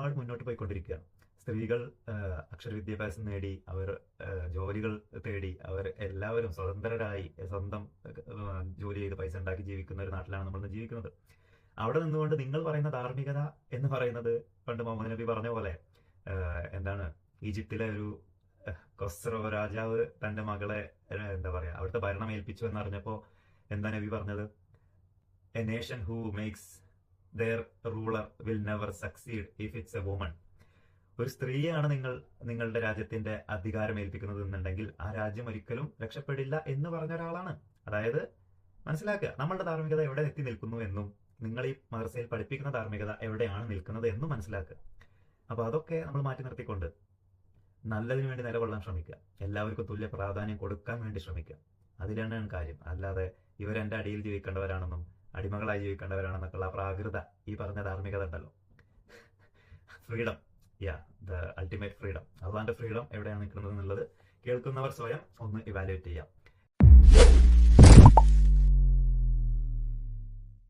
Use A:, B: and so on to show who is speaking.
A: ഒരുപാട് മുന്നോട്ട് പോയിക്കൊണ്ടിരിക്കുകയാണ്. സ്ത്രീകൾ അക്ഷര വിദ്യാഭ്യാസം നേടി അവർ ജോലികൾ തേടി അവർ എല്ലാവരും സ്വതന്ത്രരായി സ്വന്തം ജോലി ചെയ്ത് പൈസ ഉണ്ടാക്കി ജീവിക്കുന്ന ഒരു നാട്ടിലാണ് നമ്മൾ ജീവിക്കുന്നത്. അവിടെ നിന്നുകൊണ്ട് നിങ്ങൾ പറയുന്ന ധാർമ്മികത എന്ന് പറയുന്നത് പണ്ട് മുഹമ്മദ് നബി പറഞ്ഞ പോലെ എന്താണ്? ഈജിപ്തിലെ ഒരു കൊസ്രോ രാജാവ് തന്റെ മകളെ എന്താ പറയാ അവിടുത്തെ ഭരണം ഏൽപ്പിച്ചു എന്നറിഞ്ഞപ്പോ എന്താ നബി പറഞ്ഞത്? A nation who makes their ruler will never succeed if it's a woman ഒരു സ്ത്രീയാണ് നിങ്ങൾ നിങ്ങളുടെ രാജ്യത്തിന്റെ അധികാരം ഏൽപ്പിക്കുന്നത് എന്നുണ്ടെങ്കിൽ ആ രാജ്യം ഒരിക്കലും രക്ഷപ്പെടില്ല എന്ന് പറഞ്ഞ ഒരാളാണ്. അതായത് മനസ്സിലാക്കുക നമ്മളുടെ ധാർമ്മികത എവിടെ എത്തി നിൽക്കുന്നു എന്നും നിങ്ങൾ ഈ മദ്രസയിൽ പഠിപ്പിക്കുന്ന ധാർമ്മികത എവിടെയാണ് നിൽക്കുന്നത് എന്നും മനസ്സിലാക്കുക. അപ്പൊ അതൊക്കെ നമ്മൾ മാറ്റി നിർത്തിക്കൊണ്ട് നല്ലതിനു വേണ്ടി നിലകൊള്ളാൻ ശ്രമിക്കുക. എല്ലാവർക്കും തുല്യ പ്രാധാന്യം കൊടുക്കാൻ വേണ്ടി ശ്രമിക്കുക. അതിലാണ് കാര്യം. അല്ലാതെ ഇവരെന്റെ അടിയിൽ ജീവിക്കേണ്ടവരാണെന്നും അടിമകളായി ജീവിക്കേണ്ടവരാണെന്നൊക്കെയുള്ള പ്രാകൃത ഈ പറഞ്ഞ ധാർമ്മികത ഉണ്ടല്ലോ. Freedom yeah the ultimate freedom അള്ളാന്റെ ഫ്രീഡം എവിടെയാണ് നിൽക്കുന്നത് എന്നുള്ളത് കേൾക്കുന്നവർ സ്വയം ഒന്ന് ഇവാലുവേറ്റ് ചെയ്യാം.